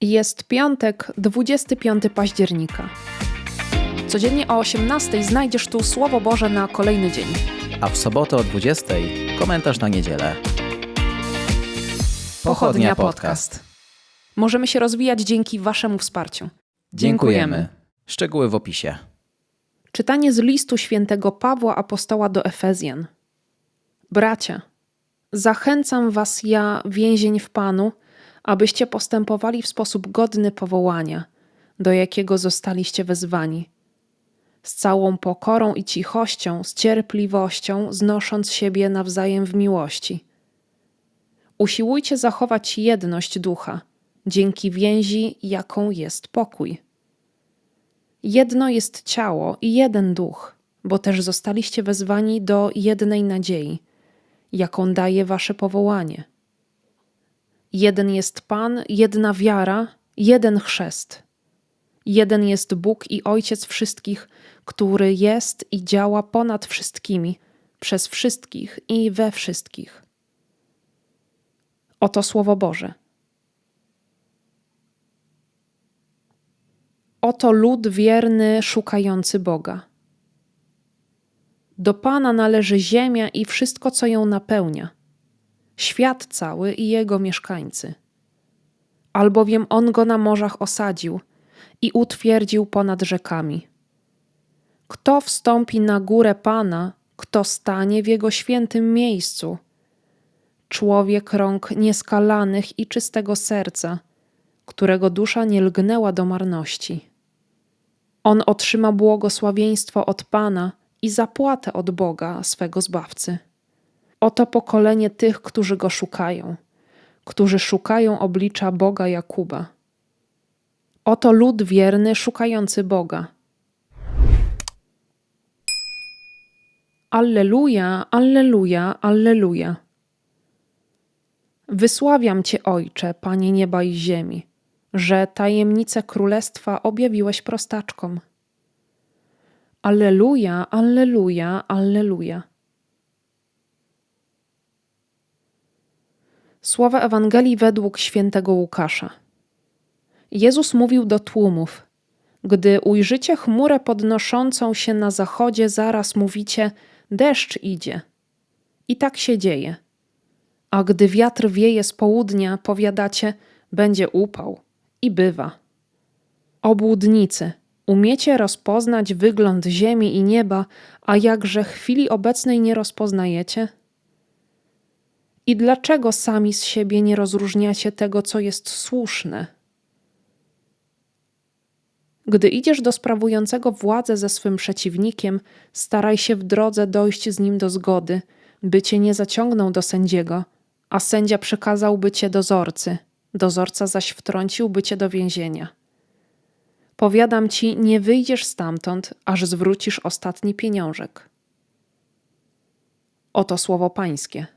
Jest piątek, 25 października. Codziennie o 18 znajdziesz tu Słowo Boże na kolejny dzień. a w sobotę o 20 komentarz na niedzielę. Pochodnia Podcast. Możemy się rozwijać dzięki Waszemu wsparciu. Dziękujemy. Szczegóły w opisie. Czytanie z listu świętego Pawła Apostoła do Efezjan. Bracia, zachęcam Was ja, więzień w Panu, abyście postępowali w sposób godny powołania, do jakiego zostaliście wezwani. Z całą pokorą i cichością, z cierpliwością, znosząc siebie nawzajem w miłości. Usiłujcie zachować jedność ducha, dzięki więzi, jaką jest pokój. Jedno jest ciało i jeden duch, bo też zostaliście wezwani do jednej nadziei, jaką daje wasze powołanie. Jeden jest Pan, jedna wiara, jeden chrzest. Jeden jest Bóg i Ojciec wszystkich, który jest i działa ponad wszystkimi, przez wszystkich i we wszystkich. Oto Słowo Boże. Oto lud wierny szukający Boga. Do Pana należy ziemia i wszystko, co ją napełnia, świat cały i jego mieszkańcy. Albowiem On go na morzach osadził i utwierdził ponad rzekami. Kto wstąpi na górę Pana, kto stanie w Jego świętym miejscu? Człowiek rąk nieskalanych i czystego serca, którego dusza nie lgnęła do marności. On otrzyma błogosławieństwo od Pana i zapłatę od Boga, swego Zbawcy. Oto pokolenie tych, którzy Go szukają, którzy szukają oblicza Boga Jakuba. Oto lud wierny szukający Boga. Alleluja, alleluja, alleluja. Wysławiam Cię, Ojcze, Panie nieba i ziemi, że tajemnice królestwa objawiłeś prostaczkom. Alleluja, alleluja, alleluja. Słowa Ewangelii według świętego Łukasza. Jezus mówił do tłumów: Gdy ujrzycie chmurę podnoszącą się na zachodzie, zaraz mówicie: deszcz idzie. I tak się dzieje. A gdy wiatr wieje z południa, powiadacie: będzie upał. I bywa. Obłudnicy, umiecie rozpoznać wygląd ziemi i nieba, a jakże chwili obecnej nie rozpoznajecie? I dlaczego sami z siebie nie rozróżniacie tego, co jest słuszne? Gdy idziesz do sprawującego władzę ze swym przeciwnikiem, staraj się w drodze dojść z nim do zgody, by cię nie zaciągnął do sędziego, a sędzia przekazałby cię dozorcy, dozorca zaś wtrąciłby cię do więzienia. Powiadam ci, nie wyjdziesz stamtąd, aż zwrócisz ostatni pieniążek. Oto słowo Pańskie.